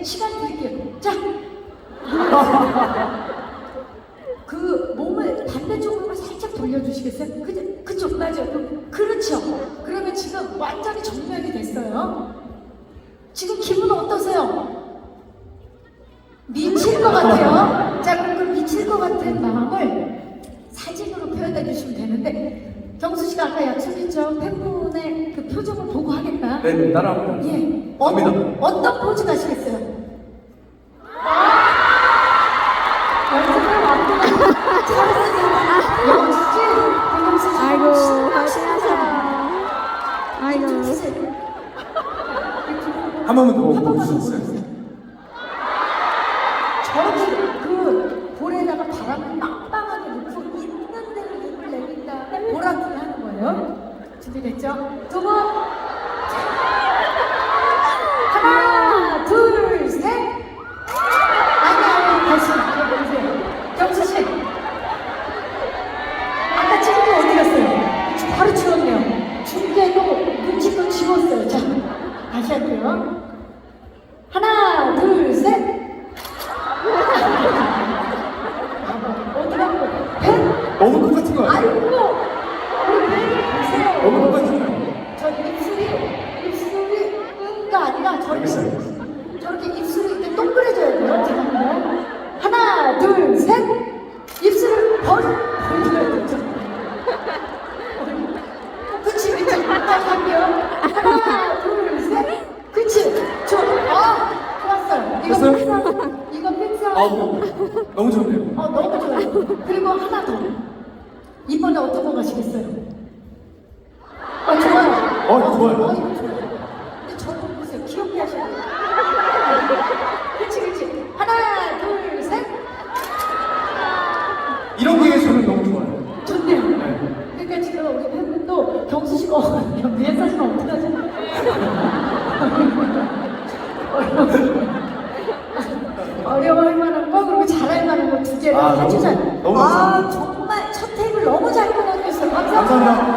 이제 시간 드릴게요. 자. 그 몸을 반대쪽으로 살짝 돌려주시겠어요? 그, 그쪽, 맞아요. 그, 그렇죠. 그러면 지금 완전히 정면이 됐어요. 지금 기분 어떠세요? 미칠 것 같아요. 자, 그럼 그 미칠 것 같은 마음을 사진으로 표현해 주시면 되는데, 경수 씨가 아까 약속했죠? 팬분의 그 표정을 보고 하겠다. 네, 따라합니다. 예. 어, 갑니다. 어떤 포즈 가시겠어요? 연습을 완전 잘했어요. 역시 김영수 씨. 아이고, 신나시다. 아이고. 한 번만 더더 보여주세요. 보여주세요. 저렇게 그 볼에다가 바람을 빵빵하게 넣고 있는 대로 입을 내린 다음에 보라트를 하는 거예요. 준비됐죠? 두 분. 하나, 둘, 셋. 아니, 아니, 다시. 보세요. 경수 씨. 아까 찍은 거 어디 갔어요? 바로 지웠네요. 중계도 눈치껏 지웠어요. 자, 다시 할게요. 하나, 둘, 셋. 어디 갔고? 펜? 너무 똑같은 거 아니에요? 아이고, 우리 펜 보세요. 너무 똑같은 거 아니에요? 저 입술이 입술이 은가 아니라 저렇게 알겠어요. 저렇게 입술이 이렇게 동그래져야 돼요. 제가 한번 하나 둘 셋 입술을 벌 벌려야 되죠. 그치 그치 딱 할게요. 하나 둘 셋 그치 저아 좋았어요. 이거 됐어요? 이거 픽사. 아, 뭐, 너무 좋네요. 어 너무 좋아요. 그리고 하나 더 이번에 어떤 거 가시겠어요? 어 좋아요. 어, 좋아요. 어, 이거 좋아요. 근데 저도 보세요. 귀엽게 하셔야 돼요. 그치, 그치. 하나, 둘, 셋. 이런 게 저는 너무 좋아요. 좋네요. 네. 그러니까 지금 우리 팬분도 경수 씨가 어, 위에 사진 어떡하지? 어려워할 만한 거 그리고 잘할 만한 거 두 개를 아, 너무- 해주잖아요. 너무 아, 감사합니다. 테이블 너무 잘 끊어주셨어요. 감사합니다. 감사합니다.